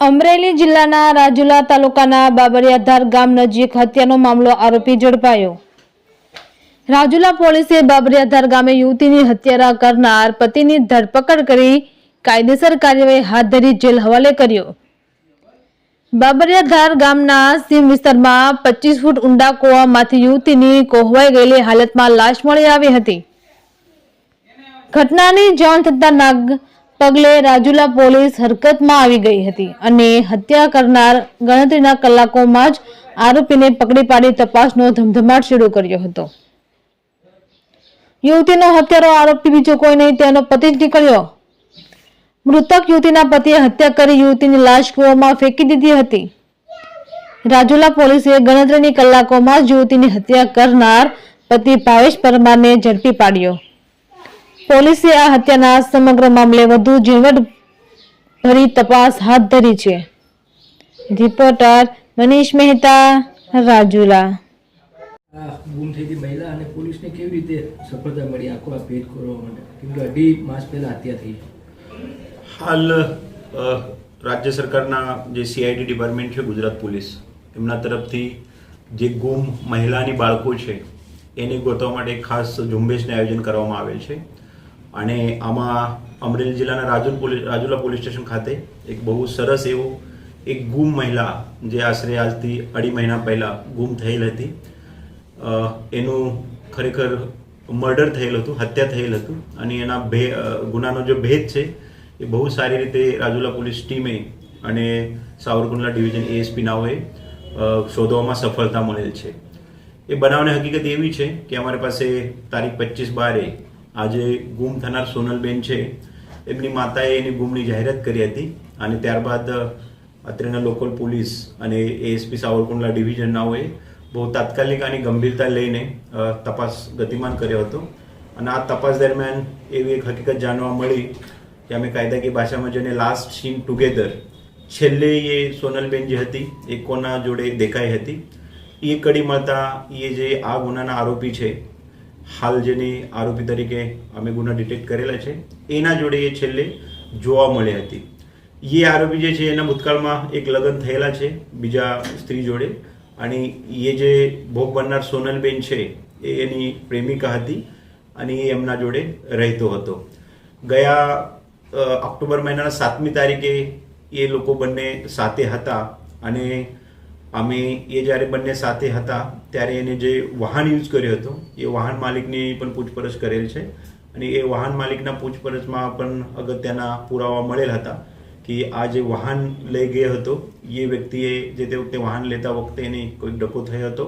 અમરેલી જિલ્લાના રાજુલા તાલુકાના બાબરિયાધાર ગામ નજીક હત્યાનો મામલો આરોપી ઝડપાયો. રાજુલા પોલીસે બાબરિયાધાર ગામે યુવતીની હત્યા કરનાર પતિની ધરપકડ કરી કાયદેસર કાર્યવાહી હાથ ધરી જેલ હવાલે કર્યો. બાબરિયાધાર ગામના સીમ વિસ્તારમાં પચીસ ફૂટ ઊંડા કૂવામાંથી યુવતીની કોહવાઈ ગયેલી હાલતમાં લાશ મળી આવી હતી. ઘટનાની જાણ થતાં નાગ પગલે રાજુલા પોલીસ હરકતમાં આવી ગઈ હતી અને હત્યા કરનાર ગણતરીના કલાકોમાં જ આરોપીને પકડી પાડી તપાસનો ધમધમાટ શરૂ કર્યો હતો. યુવતીનો હત્યારો આરોપી બીજો કોઈ નહીં, તેનો પતિ જ નીકળ્યો. મૃતક યુવતીના પતિએ હત્યા કરી યુવતીની લાશ કૂવામાં ફેંકી દીધી હતી. રાજુલા પોલીસે ગણતરીની કલાકોમાં જ યુવતીની હત્યા કરનાર પતિ ભાવેશ પરમારને ઝડપી પાડ્યો. પોલીસે આ હત્યાના સમગ્ર મામલે વધુ ઝીણવટ ભરી તપાસ હાથ ધરી છે. રિપોર્ટર મનીષ મહેતા રાજુલા. ગુમ થઈ હતી મહિલા અને પોલીસને કેવી રીતે સફળતા મળી? આખો આ ભેદ ખોલવા માટે. કેમ કે અઢી માસ પહેલા હત્યા થઈ. હાલ રાજ્ય સરકારના જે સીઆઈડી ડિપાર્ટમેન્ટ છે ગુજરાત પોલીસ એમના તરફથી જે ગુમ મહિલાની બાળકો છે એને ગોતવા માટે એક ખાસ ઝુંબેશને આયોજન કરવામાં આવેલ છે. અને આમાં અમરેલી જિલ્લાના Rajula police Rajula police station ખાતે એક બહુ સરસ એવું એક ગુમ મહિલા જે આશરે આજથી અઢી મહિના પહેલાં ગુમ થયેલ હતી. એનું ખરેખર મર્ડર થયેલ હતું, હત્યા થયેલ હતું અને એના ભે ગુનાનો જે ભેદ છે એ બહુ સારી રીતે રાજુલા પોલીસ ટીમે અને સાવરકુંડલા ડિવિઝન એએસપી નાઓએ શોધવામાં સફળતા મળેલ છે. એ બનાવની હકીકત એવી છે કે અમારી પાસે તારીખ પચીસ બારે આજે ગુમ થનાર સોનલબેન છે, એમની માતાએ એની ગુમની જાહેરાત કરી હતી અને ત્યારબાદ અત્રેના લોકલ પોલીસ અને એએસપી સાવરકુંડલા ડિવિઝનનાઓએ બહુ તાત્કાલિક આની ગંભીરતા લઈને તપાસ ગતિમાન કર્યો હતો. અને આ તપાસ દરમિયાન એવી એક હકીકત જાણવા મળી કે અમે કાયદાકીય ભાષામાં જેને લાસ્ટ સીન ટુગેધર છેલ્લે એ સોનલબેન જે હતી, એ કોના જોડે દેખાઈ હતી? એ કડી મળતા એ જે આ ગુનાના આરોપી છે હાલ જેની આરોપી તરીકે અમે ગુના ડિટેક્ટ કરેલા છે, એના જોડે એ છેલ્લે જોવા મળી હતી. એ આરોપી જે છે, એના ભૂતકાળમાં એક લગ્ન થયેલા છે, બીજા સ્ત્રી જોડે. અને એ જે ભોગ બનનાર સોનલબેન છે, એ એની પ્રેમિકા હતી અને એ એમના જોડે રહેતો હતો. ગયા ઓક્ટોબર મહિનાના સાતમી તારીખે એ લોકો બંને સાથે હતા અને અમે એ જ્યારે બંને સાથે હતા, ત્યારે એને જે વાહન યુઝ કર્યો હતો, એ વાહન માલિકની પણ પૂછપરછ કરેલ છે. અને એ વાહન માલિકના પૂછપરછમાં પણ અગત્યના પુરાવા મળેલ હતા કે આ જે વાહન લઈ ગયો હતો, એ વ્યક્તિએ જે તે વખતે વાહન લેતા વખતે એને કોઈક ડકો થયો હતો.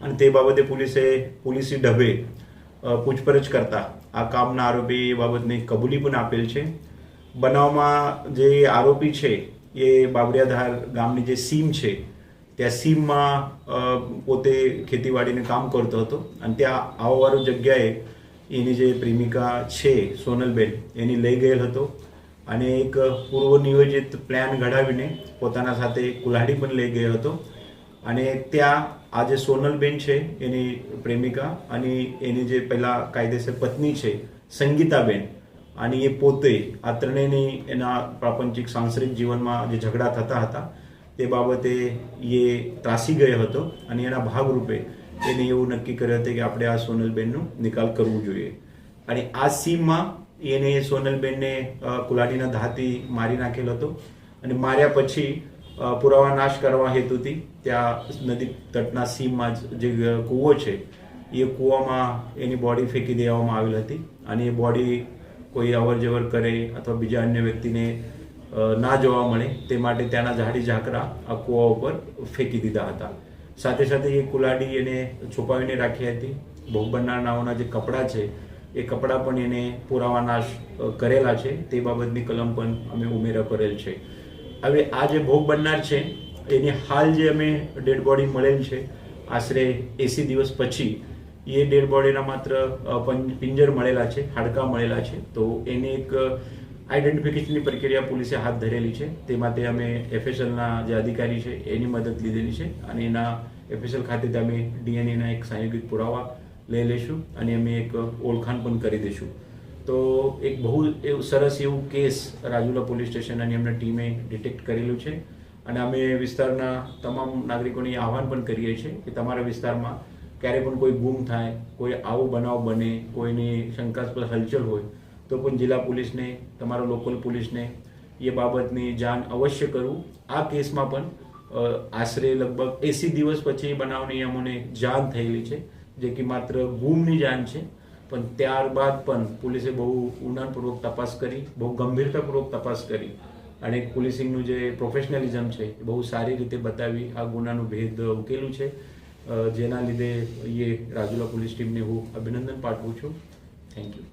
અને તે બાબતે પોલીસે, પોલીસી ઢબે પૂછપરછ કરતા આ કામના આરોપી એ બાબતની કબૂલી પણ આપેલ છે. બનાવમાં જે આરોપી છે, એ બાબરિયાધાર ગામની જે સીમ છે ત્યાં સીમમાં પોતે ખેતીવાડીને કામ કરતો હતો અને ત્યાં આવવાવાળું જગ્યાએ એની જે પ્રેમિકા છે, સોનલબેન, એની લઈ ગયેલ હતો. અને એક પૂર્વ નિયોજિત પ્લાન ઘડાવીને પોતાના સાથે કુલ્હાડી પણ લઈ ગયો હતો. અને ત્યાં આ જે સોનલબેન છે, એની પ્રેમિકા અને એની જે પહેલાં કાયદેસર પત્ની છે, સંગીતાબેન, અને એ પોતે આ ત્રણેયની એના પ્રાપંચિક સાંસારિક જીવનમાં જે ઝઘડા થતા હતા તે બાબતે એ ત્રાસી ગયો હતો અને એના ભાગરૂપે એને એવું નક્કી કર્યું હતું કે આપણે આ સોનલબેનનો નિકાલ કરવો જોઈએ. અને આ સીમમાં એને સોનલબેનને કુલાડીના ધાતી મારી નાખેલો હતો અને માર્યા પછી પુરાવા નાશ કરવા હેતુથી ત્યાં નદી તટના સીમમાં જ કૂવો છે, એ કૂવામાં એની બોડી ફેંકી દેવામાં આવેલ હતી અને એ બોડી કોઈ અવર જવર કરે અથવા બીજા અન્ય વ્યક્તિને ના જોવા મળે. તે માટે ત્યાંના ઝાડી ઝાકરા આ કૂવા ઉપર ફેંકી દીધા હતા. સાથે સાથે એ કુલાડી એને છુપાવીને રાખી હતી. ભોગ બનનારાઓના જે કપડાં છે, એ કપડાં પણ એને પુરાવા નાશ કરેલા છે. તે બાબતની કલમ પણ અમે ઉમેરા કરેલ છે. હવે આ જે ભોગ બનનાર છે એની હાલ જે અમે ડેડ બોડી મળેલ છે, આશરે એસી દિવસ પછી, એ ડેડ બોડીના માત્ર પિંજર મળેલા છે, હાડકાં મળેલા છે. તો એને એક આઈડેન્ટિફિકેશનની પ્રક્રિયા પોલીસે હાથ ધરેલી છે. તે માટે અમે એફએસએલના જે અધિકારી છે, એની મદદ લીધેલી છે અને એના એફએસએલ ખાતે અમે ડીએનએના એક સંયોગિક પુરાવા લઈ લઈશું અને અમે એક ઓળખાણ પણ કરી દઈશું. તો એક બહુ એવું સરસ એવું કેસ રાજુલા પોલીસ સ્ટેશન અને એમના ટીમે ડિટેક્ટ કરેલું છે અને અમે વિસ્તારના તમામ નાગરિકોને આહવાન પણ કરીએ છીએ કે તમારા વિસ્તારમાં ક્યારે પણ કોઈ ગુમ થાય, કોઈ આવો બનાવ બને, કોઈની શંકાસ્પદ હલચલ હોય તો પણ જિલ્લા પોલીસને, તમારા લોકલ પોલીસને એ બાબતની જાણ અવશ્ય કરવું આ કેસમાં પણ આશરે લગભગ એંસી દિવસ પછી બનાવની અમને જાણ થયેલી છે, જે કે માત્ર ગુમની જાણ છે. પણ ત્યારબાદ પણ પોલીસે બહુ ઊંડાણપૂર્વક તપાસ કરી, બહુ ગંભીરતાપૂર્વક તપાસ કરી અને પોલીસિંગનું જે પ્રોફેશનલિઝમ છે એ બહુ સારી રીતે બતાવી, આ ગુનાનું ભેદ ઉકેલું છે. જેના લીધે એ રાજુલા પોલીસ ટીમને હું અભિનંદન પાઠવું છું. Thank you